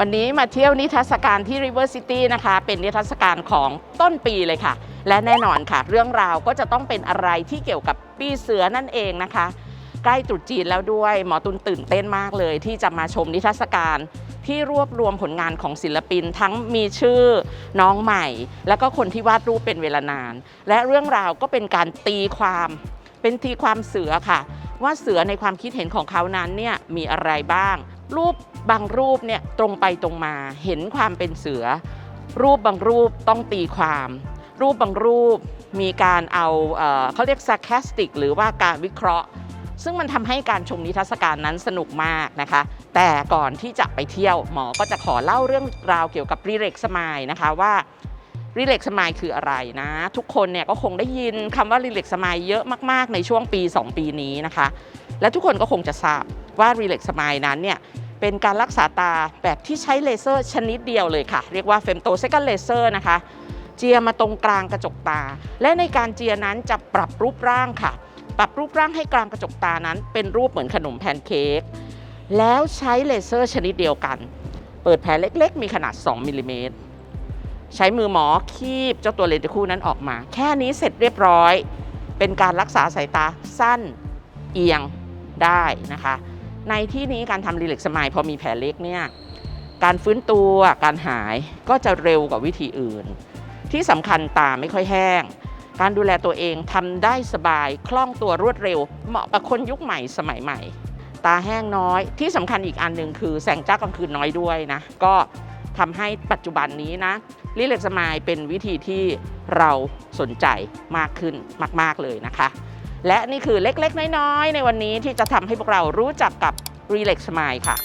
วันนี้มาเที่ยวนิทรรศการที่ River City นะคะ เป็นนิทรรศการของต้นปีเลยค่ะ และแน่นอนค่ะ เรื่องราวก็จะต้องเป็นอะไรที่เกี่ยวกับปีเสือนั่นเองนะคะ ใกล้ตรุษจีนแล้วด้วยหมอตุนตื่นเต้นมากเลย ที่จะมาชมนิทรรศการที่รวบรวมผลงานของศิลปินทั้งมีชื่อน้องใหม่ แล้วก็คนที่วาดรูปเป็นเวลานาน และเรื่องราวก็เป็นการตีความเป็นตีความเสือค่ะ ว่าเสือในความคิดเห็นของเขานั้นเนี่ยมีอะไรบ้าง รูปบางรูปเนี่ยตรงไปตรงมาเห็นความเป็นเสือ รูปบางรูปต้องตีความ รูปบางรูปมีการเอาเอเขาเรียก sarcastic หรือว่าการวิเคราะห์ ซึ่งมันทำให้การชมนิทรรศการนั้นสนุกมากนะคะ แต่ก่อนที่จะไปเที่ยวหมอก็จะขอเล่าเรื่องราวเกี่ยวกับรีเล็กสมายนะคะว่ารีเล็กสมายคืออะไรนะ ทุกคนเนี่ยก็คงได้ยินคำว่ารีเล็กสมายเยอะมาก ๆ ในช่วงปี 2 ปีนี้นะคะ และทุกคนก็คงจะทราบ ว่ารีเล็กสมายนั้นเนี่ยเป็นการรักษาตาแบบที่ใช้เลเซอร์ชนิดเดียวเลยค่ะ เรียกว่าเฟมโตเซกันเลเซอร์นะคะ เจียมาตรงกลางกระจกตา และในการเจียนั้นจะปรับรูปร่างค่ะ ปรับรูปร่างให้กลางกระจกตานั้น เป็นรูปเหมือนขนมแพนเค้กแล้วใช้เลเซอร์ชนิดเดียวกัน เปิดแผลเล็กๆ มีขนาด 2มิลลิเมตรใช้มือหมอคีบเจ้าตัวเลนส์คู่นั้นออกมา แค่นี้เสร็จเรียบร้อย เป็นการรักษาสายตาสั้นเอียงได้นะคะ ในที่นี้การทำรีเล็กสมายพอมีแผลเล็กเนี่ยการฟื้นตัวการหายก็จะเร็วกว่าวิธีอื่น ที่สำคัญตาไม่ค่อยแห้ง การดูแลตัวเองทำได้สบายคล่องตัวรวดเร็ว เหมาะกับคนยุคใหม่สมัยใหม่ ตาแห้งน้อย ที่สำคัญอีกอันหนึ่งคือแสงจ้ากลางคืนน้อยด้วยนะ ก็ทำให้ปัจจุบันนี้นะลิเล็กสมายเป็นวิธีที่เราสนใจมากขึ้นมาก ๆเลยนะคะ และนี่คือเล็กๆ น้อยๆ ในวันนี้ที่จะทำให้พวกเรารู้จักกับ Relax Smile ค่ะ